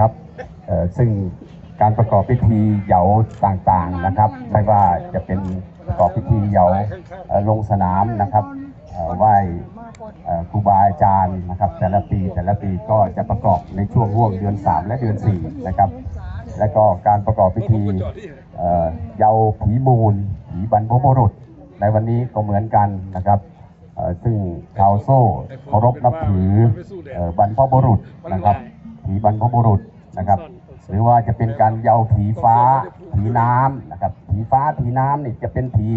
ครับเอ่อซึ่งการประกอบพิธีเหยาต่างๆนะครับ ไม่ว่าจะเป็นประกอบพิธีเหยาลงสนามนะครับเอ่อไหว้อ่อครูบาอาจารย์นะครับ แต่ละปีแต่ละปีก็จะประกอบในช่วงห่วงเดือน 3 และเดือน 4 นะครับ และก็การประกอบพิธีเอ่อเหยาผีมูลผีบรรพบุรุษ ในวันนี้ก็เหมือนกันนะครับเอ่อซึ่งชาวโซ่เคารพนับถือเอ่อบรรพบุรุษนะครับ ผีบรรพบุรุษนะครับ หรือว่าจะเป็นการเยาผีฟ้า ผีน้ำนะครับ ผีฟ้าผีน้ำนี่จะเป็นผี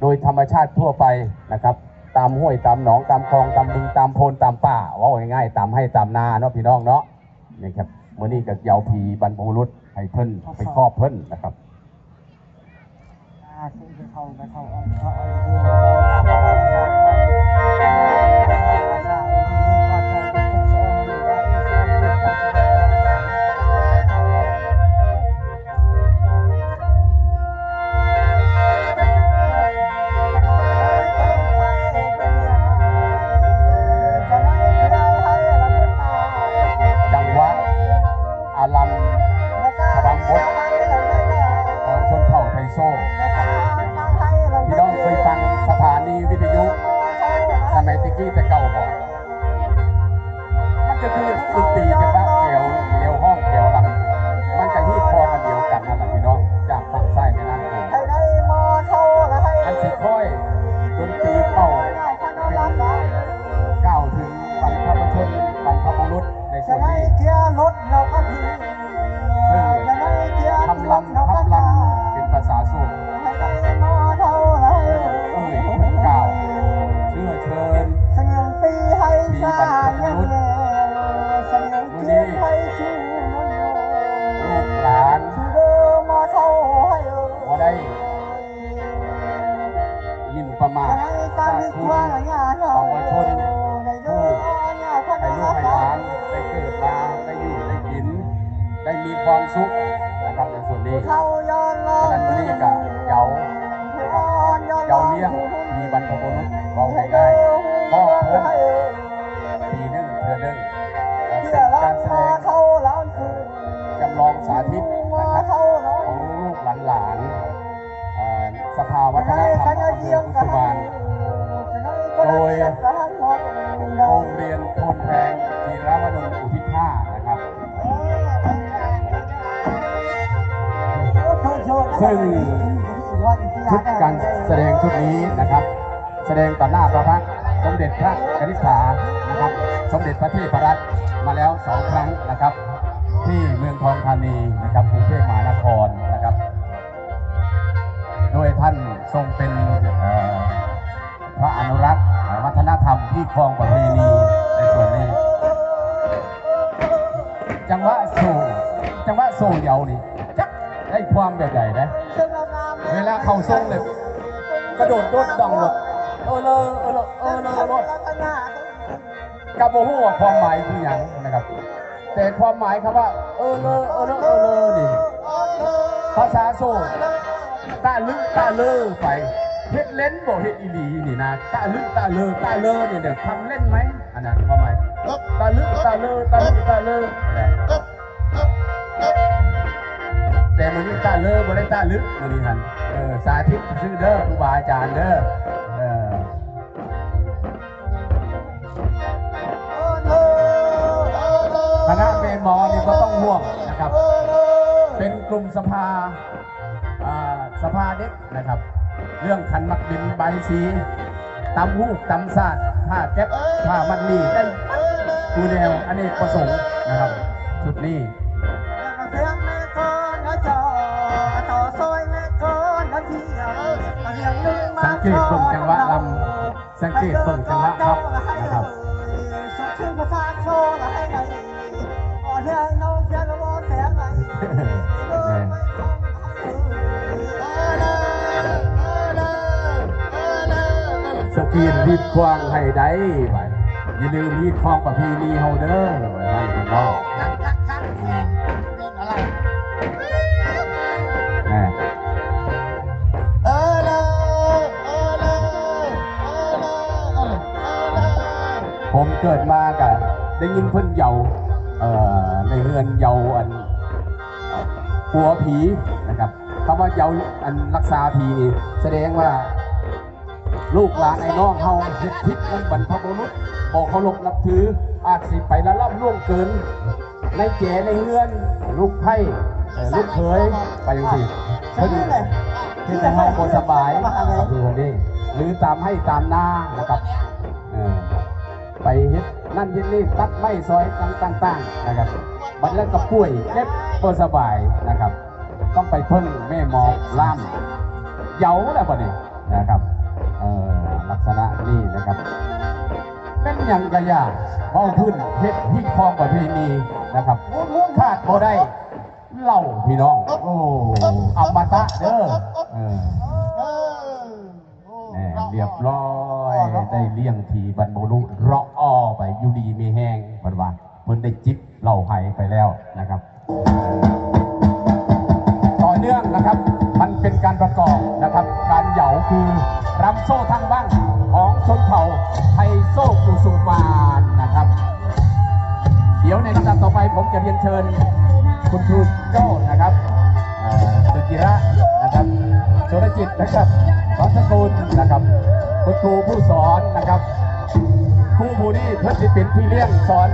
โดยธรรมชาติทั่วไปนะครับ ตามห้วยตามหนองตามคลองตามบึงตามโพนตามป่าว่าง่ายๆตามให้ตามนาเนาะพี่น้องเนาะนี่ครับเมื่อนี้ก็เยาผีบรรพบุรุษให้เพิ่นไปครอบเพิ่นนะครับ À, cũng phải thầu phải thầu ông thợ ông ของประชนในเรื่องเนี่ยคนให้ลูกให้หลานได้เกิดมาได้อยู่ได้กิน ได้มีความสุขนะครับในส่วนนี้เขาย้อนลฉะนั้นวันนี้ก็เยาเยาเลี้ยงมีบรรพบุรุษเราง่ายๆพ่อเพิ่นปีหนึงเทือหนึงเอ่อเที่เป็นการแสดง จีรวดลอุทิศห้านะครับ ซึ่งชุดการแสดงชุดนี้นะครับ แสดงต่อหน้าพระพักตร์สมเด็จพระกนิษฐานะครับ สมเด็จพระเทพรัตน์มาแล้วสองครั้งนะครับ ที่เมืองทองธานีนะครับกรุงเทพมหานครนะครับ โดยท่านทรงเป็นเอ่อพระอนุรักษ์วัฒนธรรมที่ครองประเพณีในส่วนนี้ จังหวะโซจังหวะโซเหยานี่จักได้ความแบบใหญ่นะเวลาเขาทรงเลยกระโดดโดดดองหลดเออเลยเออเลยเออเลยรถกับโมหูว่าความหมายคืออย่างนะครับ แต่ความหมายคำว่า เออเลยเออเลยเออเลยนี่ภาษาโซตาลึกตาเลอไปเฮ็ดเล่นบ่เฮ็ดอีหลีนี่นะตาลึกตาเลอตาเลอเนี่ยเดี๋ยวทำเล่นไหมอันนั้นความหมาย ตาลึกตาเลอตาลึกตาเลอแต่มันนี่ตาเลอบ่ได้ตาลึกมันนี่หันเออสาธิตชื่อเด้อครูบาอาจารย์เด้อเออคณะเมมอนี่ก็ต้องห่วงนะครับ เป็นกลุ่มสภาสภาเด็กนะครับ เรื่องคันมักบินใบสีตำหูกตำซาดผ้าแก๊ปผ้ามันนี่ได้ ดูแนวอันนี้ประสงค์นะครับชุดนี้สังเกตเบิ่งจังหวะลำสังเกตเบิ่งจังหวะครับนะครับสกรีนรีดควางให้ได้ไป อย่าลืมรีดคลองประเพณีเฮาเด้อไว้ให้พี่น้องแหม่ผมเกิดมากะได้ยินเพิ่นเยาเอ่อในเรือนเยาอันกลัวผีนะครับคำว่าเยาอันรักษาผีนี่แสดงว่า ลูกหลานไอ้น้องเฮาเฮ็ดผิดนั่นบรรพบุรุษบอกเคารพนับถือ อาจสิไปละล่ำล่วงเกิน ในแจในเรือน ลูกไผ่เอ่อลูกเขยไปจังซี่ใช่ไหมที่จะให้คนสบายก็คือคนนี้หรือตามให้ตามหน้านะครับเออไปเฮ็ดนั่นเฮ็ดนี่ตัดไม้ซอยต่างๆนะครับบัดแล้วก็ป่วยเจ็บบ่สบายนะครับ ต้องไปเพิ่งแม่หมอล่ามเหยาแล้วบ่นี่นะครับ ษณะนี้นะครับเป็นอย่างกระยาเบาพื้นเฮ็ดที่คลองประเพณีนะครับขาดบ่ได้เล่าพี่น้อง โอ้อมตะเด้อเออแหม่เรียบร้อยได้เลี้ยงทีบรรพบุรุเราะอ้อไปอยู่ดีมีแห้งบันว่าเพิ่นได้จิบเหล่าไห้ไปแล้วนะครับ ต่อเนื่องนะครับ มันเป็นการประกอบนะครับ การย คือรำโซ่ทั้งบ้างของชนเผ่าไทยโซ่กุสุมานนะครับ เดี๋ยวในลำดับต่อไปผมจะเรียนเชิญคุณครูโจ้นะครับสุจิระนะครับโชรจิตนะครับวัชกุลนะครับคุณครูผู้สอนนะครับครูผู้นี้เพื่อนที่เป็นพี่เลี้ยงสอน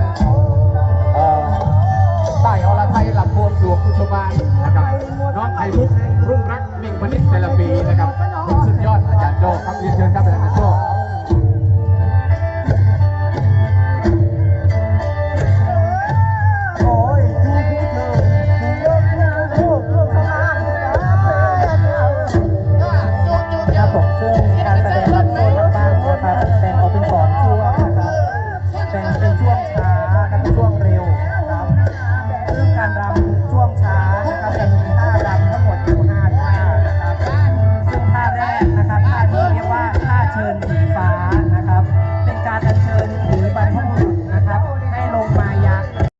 ใต้อรไทยหลำพวงสวงกุสุมานนะครับน้องไข่มุกรุ่งรักมิ่งพนิษฐ์แต่ละ